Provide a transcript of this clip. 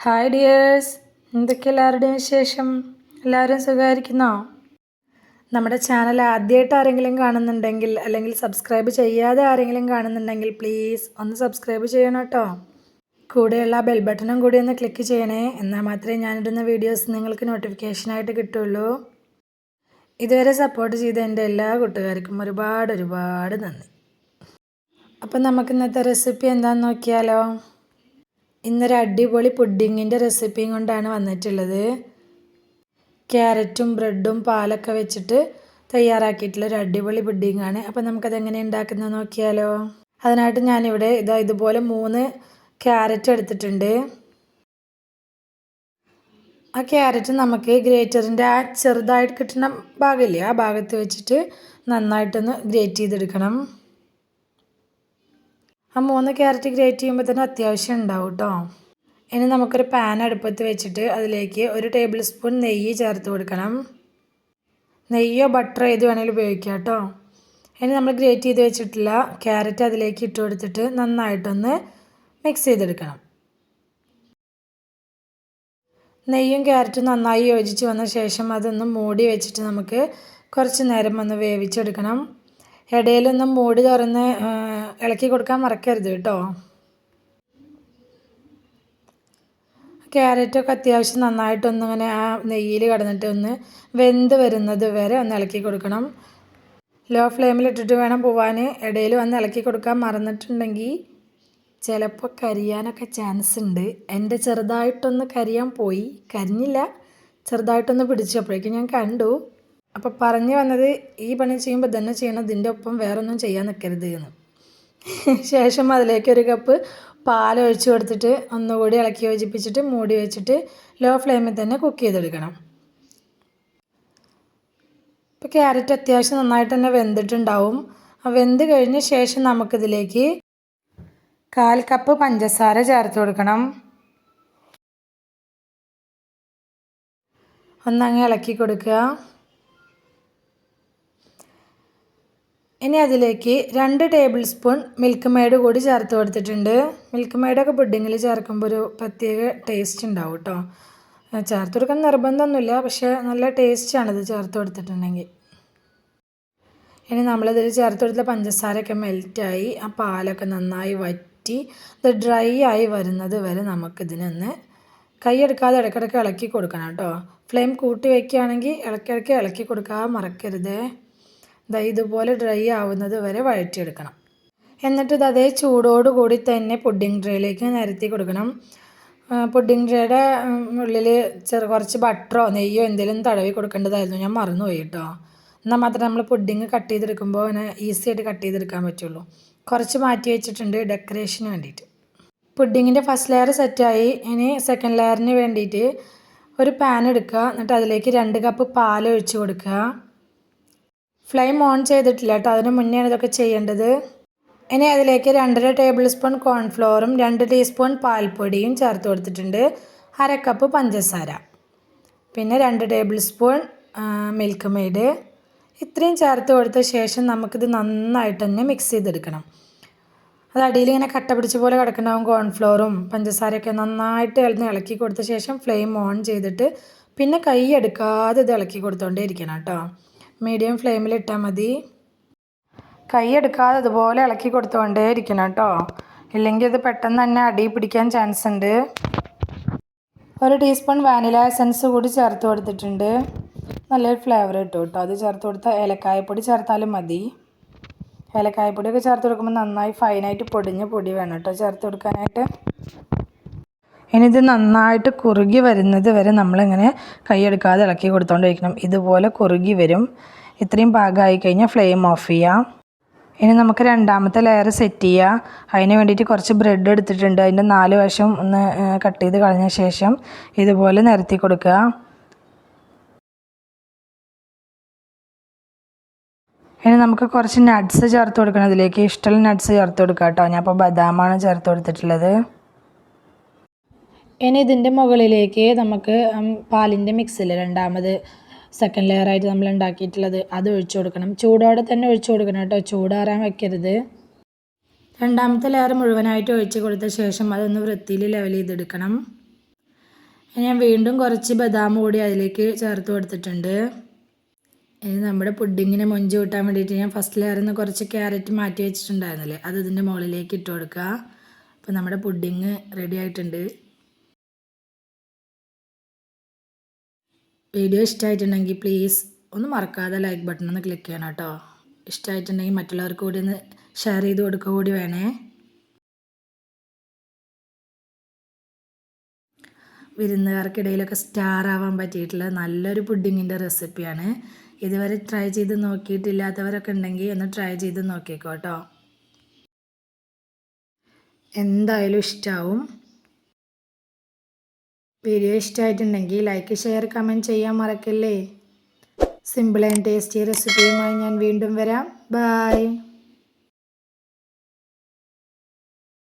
Hi dears എന്തൊക്കെ എല്ലാവരുടെയും വിശേഷം? എല്ലാവരും സുഖമായിരിക്കുന്നോ? നമ്മുടെ ചാനൽ ആദ്യമായിട്ട് ആരെങ്കിലും കാണുന്നുണ്ടെങ്കിൽ അല്ലെങ്കിൽ സബ്സ്ക്രൈബ് ചെയ്യാതെ ആരെങ്കിലും കാണുന്നുണ്ടെങ്കിൽ പ്ലീസ് ഒന്ന് സബ്സ്ക്രൈബ് ചെയ്യണം കേട്ടോ. കൂടെയുള്ള ബെൽ ബട്ടണും കൂടി ഒന്ന് ക്ലിക്ക് ചെയ്യണേ. എന്നാൽ മാത്രമേ ഞാനിടുന്ന വീഡിയോസ് നിങ്ങൾക്ക് നോട്ടിഫിക്കേഷനായിട്ട് കിട്ടുള്ളൂ. ഇതുവരെ സപ്പോർട്ട് ചെയ്ത എന്റെ എല്ലാ കൂട്ടുകാർക്കും ഒരുപാട് ഒരുപാട് നന്ദി. അപ്പം നമുക്ക് ഇന്നത്തെ റെസിപ്പി എന്താണെന്ന് നോക്കിയാലോ? ഇന്നൊരു അടിപൊളി പുഡിങ്ങിന്റെ റെസിപ്പിയും കൊണ്ടാണ് വന്നിട്ടുള്ളത്. ക്യാരറ്റും ബ്രെഡും പാലൊക്കെ വെച്ചിട്ട് തയ്യാറാക്കിയിട്ടുള്ള അടിപൊളി പുഡിങ്ങാണ്. അപ്പോൾ നമുക്കത് എങ്ങനെ ഉണ്ടാക്കുന്നത് നോക്കിയാലോ. അതിനായിട്ട് ഞാനിവിടെ ഇതാ ഇതുപോലെ മൂന്ന് ക്യാരറ്റ് എടുത്തിട്ടുണ്ട്. ആ ക്യാരറ്റ് നമുക്ക് ഗ്രേറ്ററിന്റെ ആ ചെറുതായിട്ട് കിട്ടുന്ന ഭാഗമില്ലേ ആ ഭാഗത്ത് വെച്ചിട്ട് നന്നായിട്ടൊന്ന് ഗ്രേറ്റ് ചെയ്തെടുക്കണം. ആ മൂന്ന് ക്യാരറ്റ് ഗ്രേറ്റ് ചെയ്യുമ്പോൾ തന്നെ അത്യാവശ്യം ഉണ്ടാവും കേട്ടോ ഇനി നമുക്കൊരു പാൻ അടുപ്പത്ത് വെച്ചിട്ട് അതിലേക്ക് ഒരു ടേബിൾ സ്പൂൺ നെയ്യ് ചേർത്ത് കൊടുക്കണം. നെയ്യോ ബട്ടറോ ഏത് വേണമെങ്കിലും ഉപയോഗിക്കാം കേട്ടോ ഇനി നമ്മൾ ഗ്രേറ്റ് ചെയ്ത് വെച്ചിട്ടില്ല ക്യാരറ്റ് അതിലേക്ക് ഇട്ട് കൊടുത്തിട്ട് നന്നായിട്ടൊന്ന് മിക്സ് ചെയ്തെടുക്കണം. നെയ്യും ക്യാരറ്റും നന്നായി യോജിച്ച് വന്ന ശേഷം അതൊന്ന് മൂടി വെച്ചിട്ട് നമുക്ക് കുറച്ച് നേരം ഒന്ന് വേവിച്ചെടുക്കണം. ഇടയിലൊന്ന് മൂടി തുറന്ന് ഇളക്കി കൊടുക്കാൻ മറക്കരുത് കേട്ടോ. ക്യാരറ്റൊക്കെ അത്യാവശ്യം നന്നായിട്ടൊന്ന് ഇങ്ങനെ ആ നെയ്യിൽ കടന്നിട്ട് ഒന്ന് വെന്ത് വരുന്നത് വരെ ഒന്ന് ഇളക്കി കൊടുക്കണം. ലോ ഫ്ലെയിമിൽ ഇട്ടിട്ട് വേണം പോവാൻ ഇടയിൽ വന്ന് ഇളക്കി കൊടുക്കാൻ മറന്നിട്ടുണ്ടെങ്കിൽ ചിലപ്പോൾ കരിയാനൊക്കെ ചാൻസ് ഉണ്ട്. എന്റെ ചെറുതായിട്ടൊന്ന് കരിയാൻ പോയി. കരിഞ്ഞില്ല. ചെറുതായിട്ടൊന്ന് പിടിച്ചപ്പോഴേക്കും ഞാൻ കണ്ടു. അപ്പോൾ പറഞ്ഞു വന്നത് ഈ പണി ചെയ്യുമ്പോൾ തന്നെ ചെയ്യണം ഇതിന്റെ ഒപ്പം വേറൊന്നും ചെയ്യാൻ നിൽക്കരുത് എന്ന്. ശേഷം അതിലേക്ക് ഒരു കപ്പ് പാൽ ഒഴിച്ച് കൊടുത്തിട്ട് ഒന്നുകൂടി ഇളക്കി യോജിപ്പിച്ചിട്ട് മൂടി വെച്ചിട്ട് ലോ ഫ്ലെയിമിൽ തന്നെ കുക്ക് ചെയ്തെടുക്കണം. ഇപ്പോൾ ക്യാരറ്റ് അത്യാവശ്യം നന്നായിട്ട് തന്നെ വെന്തിട്ടുണ്ടാവും. വെന്ത് കഴിഞ്ഞ ശേഷം നമുക്കിതിലേക്ക് കാൽ കപ്പ് പഞ്ചസാര ചേർത്ത് കൊടുക്കണം. ഒന്നങ്ങ് ഇളക്കി കൊടുക്കുക. ഇനി അതിലേക്ക് രണ്ട് ടേബിൾ സ്പൂൺ മിൽക്ക് മെയ്ഡ് കൂടി ചേർത്ത് കൊടുത്തിട്ടുണ്ട്. മിൽക്ക് മെയ്ഡൊക്കെ പുഡിങ്ങിൽ ചേർക്കുമ്പോൾ ഒരു പ്രത്യേക ടേസ്റ്റ് ഉണ്ടാവും കേട്ടോ ചേർത്ത് കൊടുക്കാൻ നിർബന്ധമൊന്നുമില്ല പക്ഷേ നല്ല ടേസ്റ്റാണിത് ചേർത്ത് കൊടുത്തിട്ടുണ്ടെങ്കിൽ. ഇനി നമ്മളിതിൽ ചേർത്ത് കൊടുത്ത പഞ്ചസാരയൊക്കെ മെൽറ്റായി ആ പാലൊക്കെ നന്നായി വറ്റി ഇത് ഡ്രൈ ആയി വരുന്നത് വരെ നമുക്കിതിനൊന്ന് കൈയെടുക്കാതെ ഇടയ്ക്കിടയ്ക്ക് ഇളക്കി കൊടുക്കണം കേട്ടോ ഫ്ലെയിം കൂട്ടി വയ്ക്കുകയാണെങ്കിൽ ഇടയ്ക്കിടയ്ക്ക് ഇളക്കി കൊടുക്കാതെ മറക്കരുതേ. ദാ ഇതുപോലെ ഡ്രൈ ആവുന്നത് വരെ വഴറ്റിയെടുക്കണം. എന്നിട്ട് ഇത് അതേ ചൂടോടുകൂടി തന്നെ പുഡിംഗ് ട്രേയിലേക്ക് നിരത്തി കൊടുക്കണം. പുഡിംഗ് ട്രേയുടെ ഉള്ളിൽ ചെറു കുറച്ച് ബട്ടറോ നെയ്യോ എന്തെങ്കിലും തടവി കൊടുക്കേണ്ടതായിരുന്നു. ഞാൻ മറന്നുപോയി കേട്ടോ. എന്നാൽ മാത്രമേ നമ്മൾ പുഡിങ് കട്ട് ചെയ്തെടുക്കുമ്പോൾ അങ്ങനെ ഈസി ആയിട്ട് കട്ട് ചെയ്തെടുക്കാൻ പറ്റുള്ളൂ. കുറച്ച് മാറ്റി വെച്ചിട്ടുണ്ട് ഡെക്കറേഷന് വേണ്ടിയിട്ട്. പുഡിങ്ങിന്റെ ഫസ്റ്റ് ലെയർ സെറ്റായി ഇനി സെക്കൻഡ് ലെയറിന് വേണ്ടിയിട്ട് ഒരു പാൻ എടുക്കുക. എന്നിട്ട് അതിലേക്ക് രണ്ട് കപ്പ് പാൽ ഒഴിച്ച് കൊടുക്കുക. ഫ്ലെയിം ഓൺ ചെയ്തിട്ടില്ല കേട്ടോ. അതിന് മുന്നെയാണ് ഇതൊക്കെ ചെയ്യേണ്ടത്. ഇനി അതിലേക്ക് രണ്ടര ടേബിൾ സ്പൂൺ കോൺഫ്ലോറും രണ്ട് ടീസ്പൂൺ പാൽപ്പൊടിയും ചേർത്ത് കൊടുത്തിട്ടുണ്ട്. അര കപ്പ് പഞ്ചസാര. പിന്നെ രണ്ട് ടേബിൾ സ്പൂൺ മിൽക്ക് മെയ്ഡ് ഇത്രയും ചേർത്ത് കൊടുത്ത ശേഷം നമുക്കിത് നന്നായിട്ട് തന്നെ മിക്സ് ചെയ്തെടുക്കണം. അത് അടിയിൽ ഇങ്ങനെ കട്ട പിടിച്ച പോലെ കിടക്കണ്ടാവും കോൺഫ്ലോറും പഞ്ചസാരയൊക്കെ നന്നായിട്ട് ഇളന്ന് ഇളക്കി കൊടുത്ത ശേഷം ഫ്ലെയിം ഓൺ ചെയ്തിട്ട് പിന്നെ കൈ എടുക്കാതെ ഇത് ഇളക്കി കൊടുത്തോണ്ടേ ഇരിക്കണം കേട്ടോ. മീഡിയം ഫ്ലെയിമിൽ ഇട്ടാൽ മതി. കൈ അതുപോലെ ഇളക്കി കൊടുത്തുകൊണ്ടേ ഇരിക്കണം കേട്ടോ. ഇല്ലെങ്കിൽ ഇത് പെട്ടെന്ന് തന്നെ അടി പിടിക്കാൻ ചാൻസ് ഉണ്ട്. ഒരു ടീസ്പൂൺ വാനില എസൻസ് കൂടി ചേർത്ത് കൊടുത്തിട്ടുണ്ട്. നല്ലൊരു ഫ്ലേവർ കിട്ടും കേട്ടോ. അത് ചേർത്ത് കൊടുത്താൽ ഏലക്കായപ്പൊടി ചേർത്താലും മതി. ഏലക്കായപ്പൊടിയൊക്കെ ചേർത്ത് കൊടുക്കുമ്പോൾ നന്നായി ഫൈനായിട്ട് പൊടിഞ്ഞ് പൊടി വേണം കേട്ടോ. ചേർത്ത് കൊടുക്കാനായിട്ട് ഇനി ഇത് നന്നായിട്ട് കുറുകി വരുന്നത് വരെ നമ്മളിങ്ങനെ കൈയെടുക്കാതെ ഇളക്കി കൊടുത്തോണ്ടിരിക്കണം. ഇതുപോലെ കുറുകി വരും. ഇത്രയും പാകമായി കഴിഞ്ഞാൽ ഫ്ലെയിം ഓഫ് ചെയ്യാം. ഇനി നമുക്ക് രണ്ടാമത്തെ ലെയർ സെറ്റ് ചെയ്യാം. അതിന് വേണ്ടിയിട്ട് കുറച്ച് ബ്രെഡ് എടുത്തിട്ടുണ്ട്. അതിന്റെ നാല് വശം ഒന്ന് കട്ട് ചെയ്ത് കളഞ്ഞ ശേഷം ഇതുപോലെ നിരത്തി കൊടുക്കുക. ഇനി നമുക്ക് കുറച്ച് നട്ട്സ് ചേർത്ത് കൊടുക്കണം. ഇതിലേക്ക് ഇഷ്ടമുള്ള നട്ട്സ് ചേർത്ത് കൊടുക്കാം കേട്ടോ ഞാൻ ഇപ്പോൾ ബദാമാണ് ചേർത്ത് കൊടുത്തിട്ടുള്ളത്. ഇനി ഇതിന്റെ മുകളിലേക്ക് നമുക്ക് പാലിന്റെ മിക്സിൽ രണ്ടാമത് സെക്കൻഡ് ലെയർ ആയിട്ട് നമ്മൾ ഉണ്ടാക്കിയിട്ടുള്ളത് അത് ഒഴിച്ചു കൊടുക്കണം. ചൂടോടെ തന്നെ ഒഴിച്ചു കൊടുക്കണം കേട്ടോ. ചൂടാറാൻ വെക്കരുത്. രണ്ടാമത്തെ ലെയർ മുഴുവനായിട്ട് ഒഴിച്ച് കൊടുത്ത ശേഷം അതൊന്ന് വൃത്തിയിൽ ലെവൽ ചെയ്തെടുക്കണം. ഞാൻ വീണ്ടും കുറച്ച് ബദാം കൂടി അതിലേക്ക് ചേർത്ത് കൊടുത്തിട്ടുണ്ട്. ഇനി നമ്മുടെ പുഡിങ്ങിനെ മൊഞ്ച് കൂട്ടാൻ വേണ്ടിയിട്ട് ഞാൻ ഫസ്റ്റ് ലെയറിൽ നിന്ന് കുറച്ച് ക്യാരറ്റ് മാറ്റി വെച്ചിട്ടുണ്ടായിരുന്നില്ലേ? അത് ഇതിന്റെ മുകളിലേക്ക് ഇട്ട് കൊടുക്കുക. അപ്പോൾ നമ്മുടെ പുഡിങ് റെഡി ആയിട്ടുണ്ട്. വീഡിയോ ഇഷ്ടമായിട്ടുണ്ടെങ്കിൽ പ്ലീസ് ഒന്ന് മറക്കാതെ ലൈക്ക് ബട്ടൺ ഒന്ന് ക്ലിക്ക് ചെയ്യണം കേട്ടോ. ഇഷ്ടമായിട്ടുണ്ടെങ്കിൽ മറ്റുള്ളവർക്ക് കൂടി ഒന്ന് ഷെയർ ചെയ്ത് കൊടുക്കുക കൂടി വേണേ. വിരുന്നുകാർക്കിടയിലൊക്കെ സ്റ്റാർ ആവാൻ പറ്റിയിട്ടുള്ള നല്ലൊരു പുഡിങ്ങിന്റെ റെസിപ്പിയാണ് ഇതുവരെ ട്രൈ ചെയ്ത് നോക്കിയിട്ടില്ലാത്തവരൊക്കെ ഉണ്ടെങ്കിൽ ഒന്ന് ട്രൈ ചെയ്ത് നോക്കിക്കോട്ടോ എന്തായാലും ഇഷ്ടമാവും വീഡിയോ ഇഷ്ടമായിട്ടുണ്ടെങ്കിൽ ലൈക്ക് ഷെയർ കമന്റ് ചെയ്യാൻ മറക്കല്ലേ. സിമ്പിൾ ആൻഡ് ടേസ്റ്റി റെസിപ്പിയുമായി ഞാൻ വീണ്ടും വരാം. ബായ്